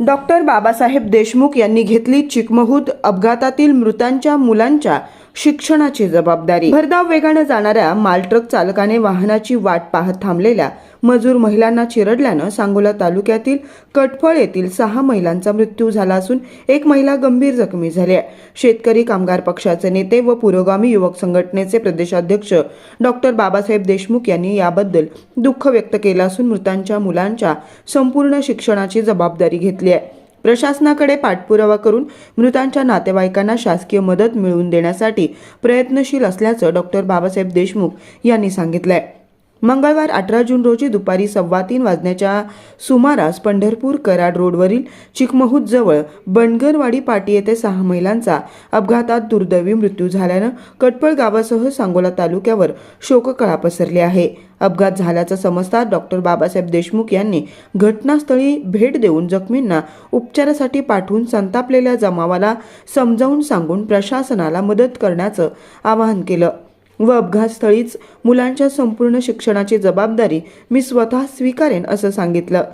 Doctor Babasaheb Deshmukh यांनी घेतली चिकमहूद अपघातातील मृतांच्या मुलांच्या शिक्षणाची जबाबदारी. भरधाव वेगानं जाणाऱ्या मालट्रक चालकाने वाहनाची वाट पाहत थांबलेल्या मजूर महिलांना चिरडल्यानं सांगोला तालुक्यातील कटफळ येथील सहा महिलांचा मृत्यू झाला असून एक महिला गंभीर जखमी झाली आहे. शेतकरी कामगार पक्षाचे नेते व पुरोगामी युवक संघटनेचे प्रदेशाध्यक्ष डॉक्टर बाबासाहेब देशमुख यांनी याबद्दल दुःख व्यक्त केलं असून मृतांच्या मुलांच्या संपूर्ण शिक्षणाची जबाबदारी घेतली आहे. प्रशासनाकडे पाठपुरावा करून मृतांच्या नातेवाईकांना शासकीय मदत मिळवून देण्यासाठी प्रयत्नशील असल्याचं डॉक्टर बाबासाहेब देशमुख यांनी सांगितलंय. मंगळवार अठरा जून रोजी दुपारी सव्वा तीन वाजण्याच्या सुमारास पंढरपूर कराड रोडवरील चिकमहूद जवळ बनगरवाडी पाटी येथे सहा महिलांचा अपघातात दुर्दैवी मृत्यू झाल्यानं कटपळ गावासह सांगोला तालुक्यावर शोककळा पसरली आहे. अपघात झाल्याचं समजतात डॉक्टर बाबासाहेब देशमुख यांनी घटनास्थळी भेट देऊन जखमींना उपचारासाठी पाठवून संतापलेल्या जमावाला समजावून सांगून प्रशासनाला मदत करण्याचं आवाहन केलं. व अपघातस्थळीच मुलांच्या संपूर्ण शिक्षणाची जबाबदारी मी स्वतः स्वीकारेन असं सांगितलं.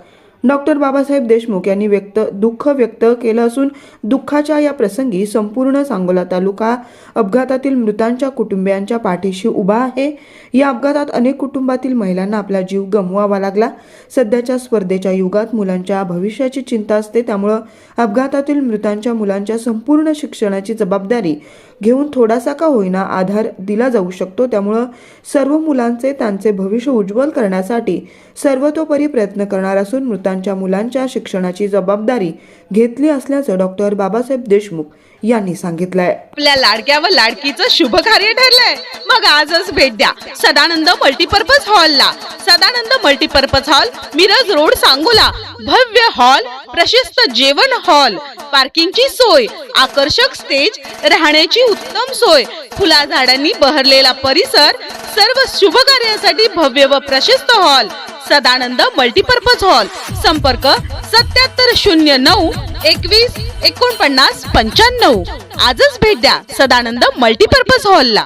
डॉक्टर बाबासाहेब देशमुख यांनी व्यक्त दुःख व्यक्त केलं असून दुःखाच्या या प्रसंगी संपूर्ण सांगोला तालुका अपघातातील मृतांच्या कुटुंबियांच्या पाठीशी उभा आहे. या अपघातात अनेक कुटुंबातील महिलांना आपला जीव गमवावा लागला. सध्याच्या स्पर्धेच्या युगात मुलांच्या भविष्याची चिंता असते. त्यामुळं अपघातातील मृतांच्या मुलांच्या संपूर्ण शिक्षणाची जबाबदारी घेऊन थोडासा का होईना आधार दिला जाऊ शकतो. त्यामुळं सर्व मुलांचे त्यांचे भविष्य उज्ज्वल करण्यासाठी सर्वतोपरी प्रयत्न करणार असून मृतांच्या मुलांच्या शिक्षणाची जबाबदारी घेतली असल्याचं डॉक्टर बाबासाहेब देशमुख यांनी सांगितलंय. आपल्या लाडक्या व लाडकीचं शुभ कार्य ठरलंय. मग आजच भेट द्या. सदानंद मल्टीपर्पज हॉलला. Sadanand multipurpose hall Miraj road Sangola. भव्य हॉल प्रशस्त जेवण हॉल पार्किंगची सोय आकर्षक स्टेज राहण्याची उत्तम सोय फुला झाडांनी बहरलेला परिसर सर्व शुभ कार्यासाठी भव्य व प्रशस्त हॉल सदानंद मल्टीपर्पज हॉल संपर्क सत्याहत्तर शून्य नऊ एकवीस एकोणपन्नास पंच्याण्णव. आजच भेट द्या सदानंद मल्टीपर्पज हॉलला.